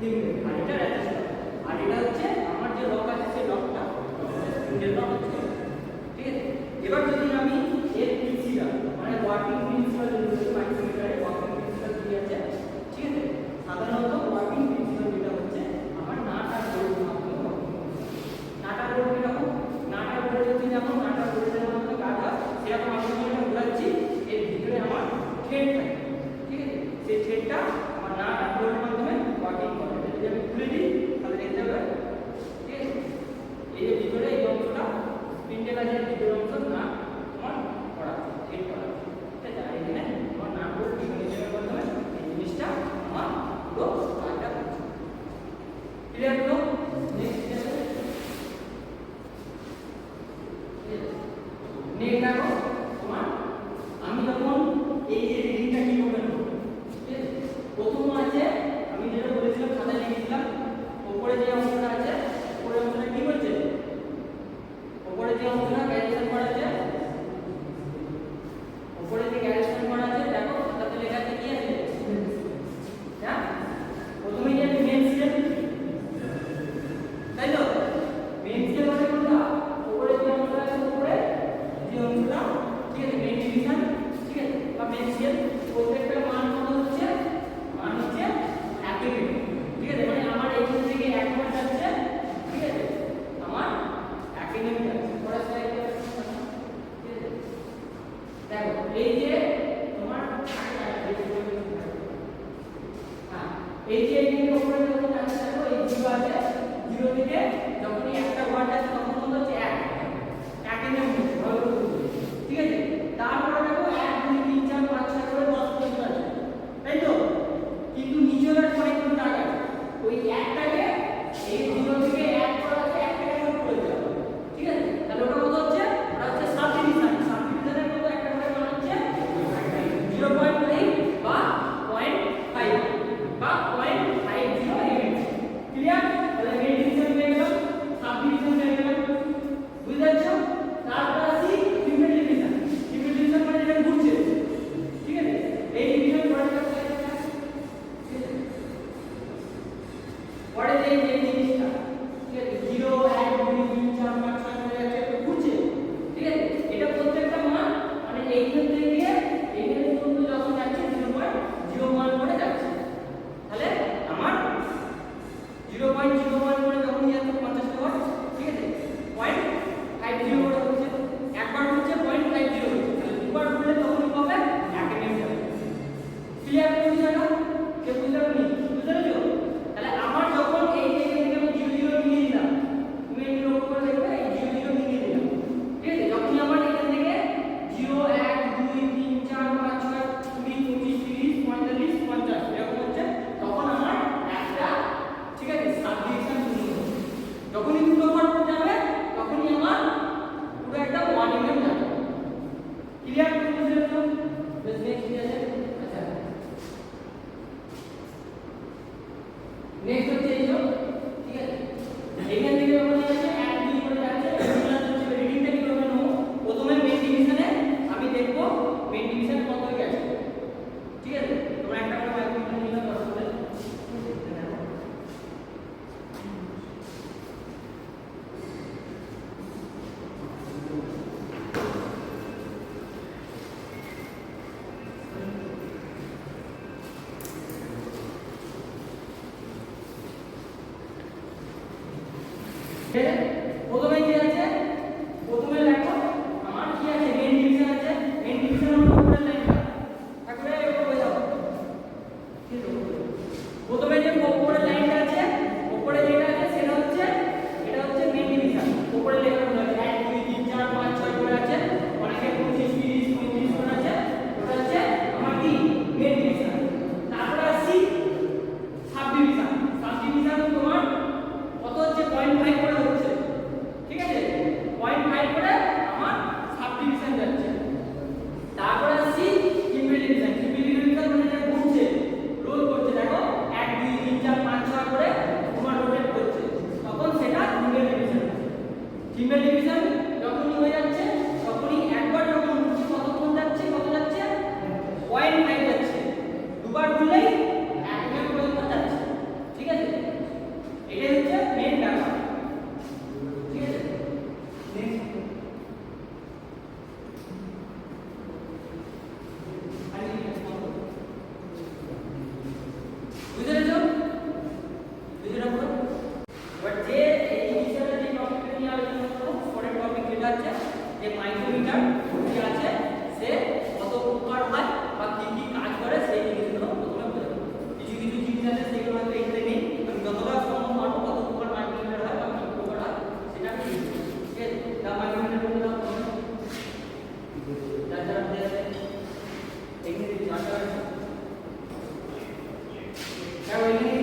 Thì mình. Gracias. দেখো, এই যে তোমার হ্যাঁ, এই যে এখানে উপরে যখন আছে দেখো যখনই একটা ঘর আছে তখন হচ্ছে এক। একের নাম Y le han Okay There were many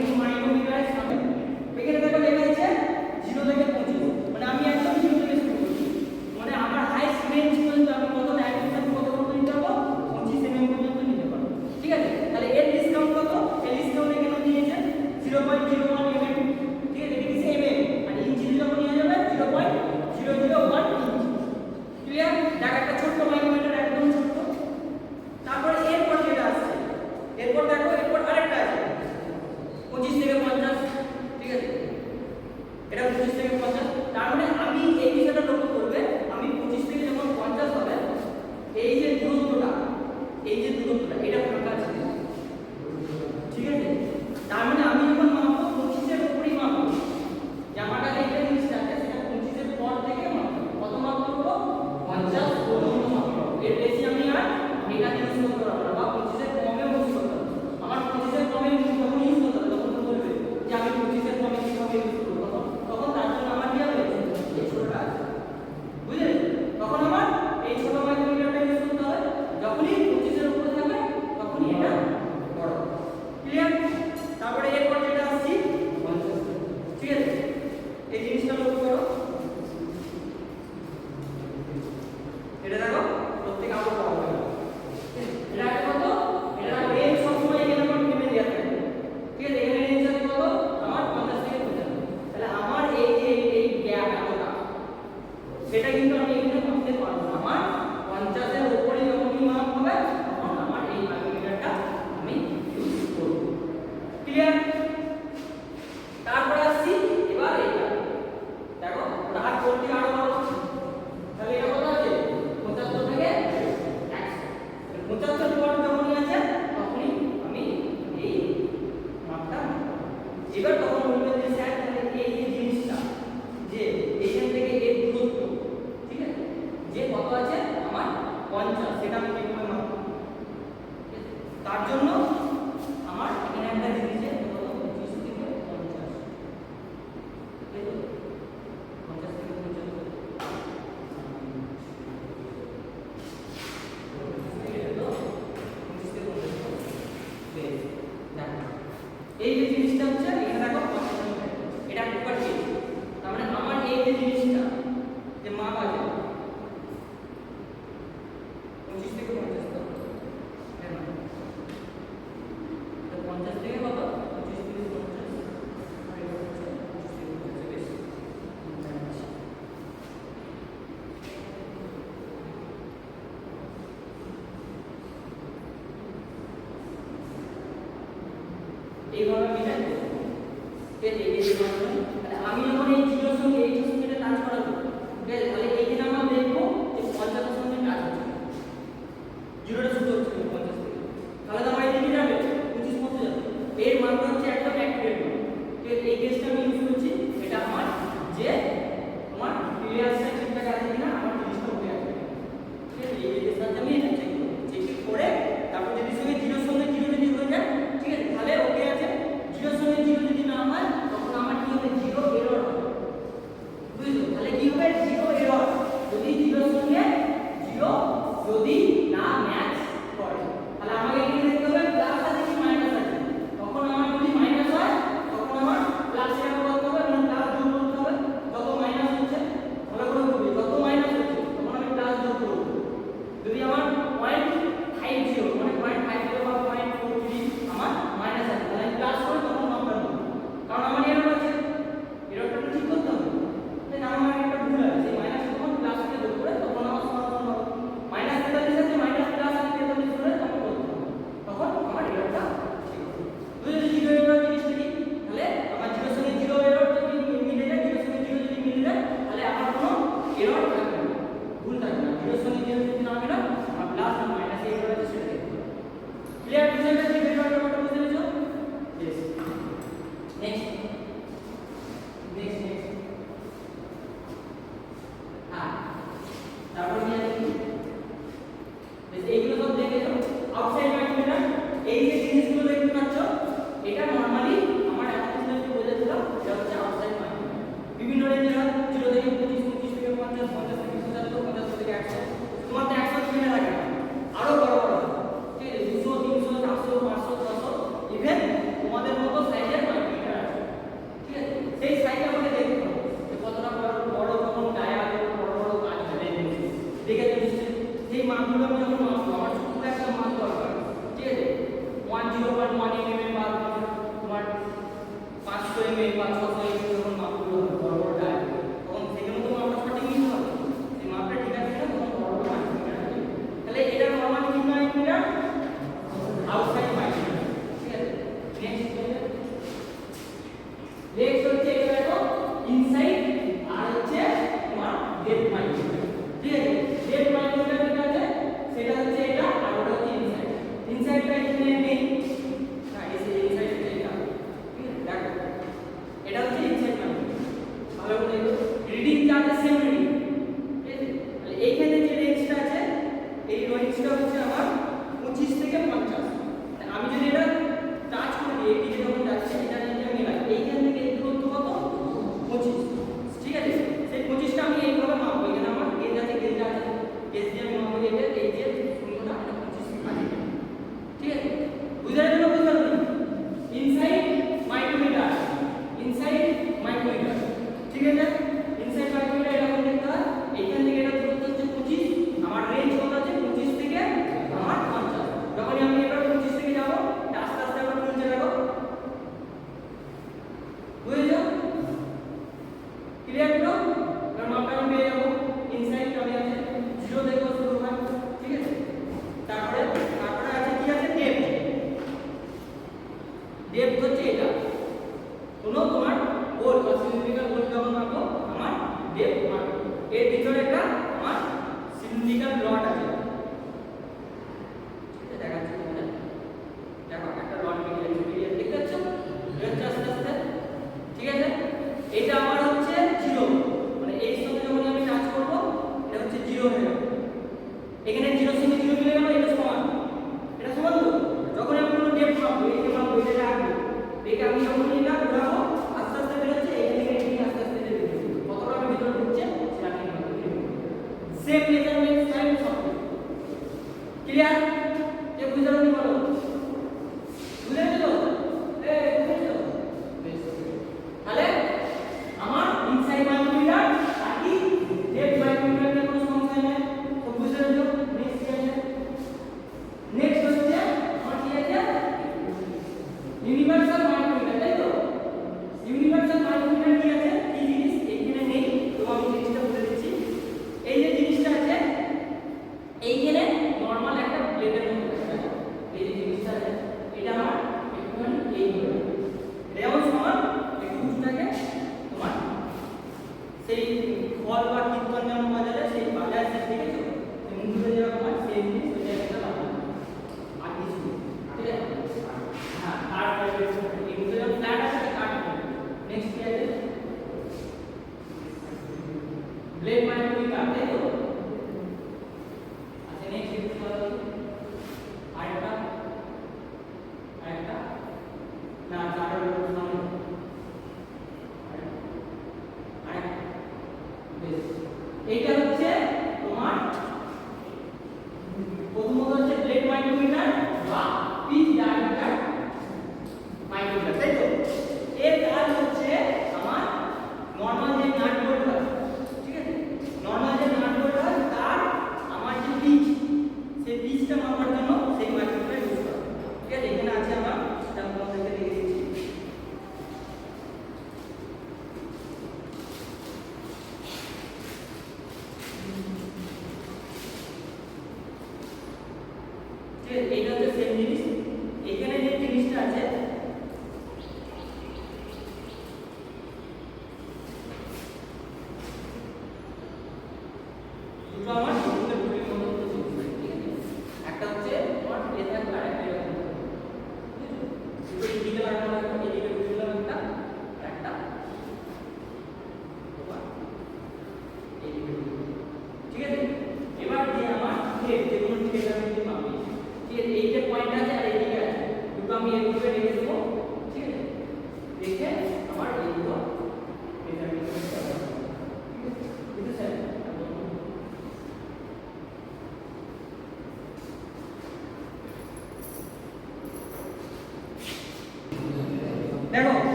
পঞ্চাশ, তার মানে আমি এই বিষয়টা করবে আমি পঁচিশ থেকে যখন পঞ্চাশ হবে, এই যে দূরত্বটা, এই যে দূরত্বটা, এটা família আমি যখন এই জিরোর সঙ্গে এইটার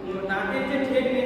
জন্য নাটের যে থ্রেড মেজার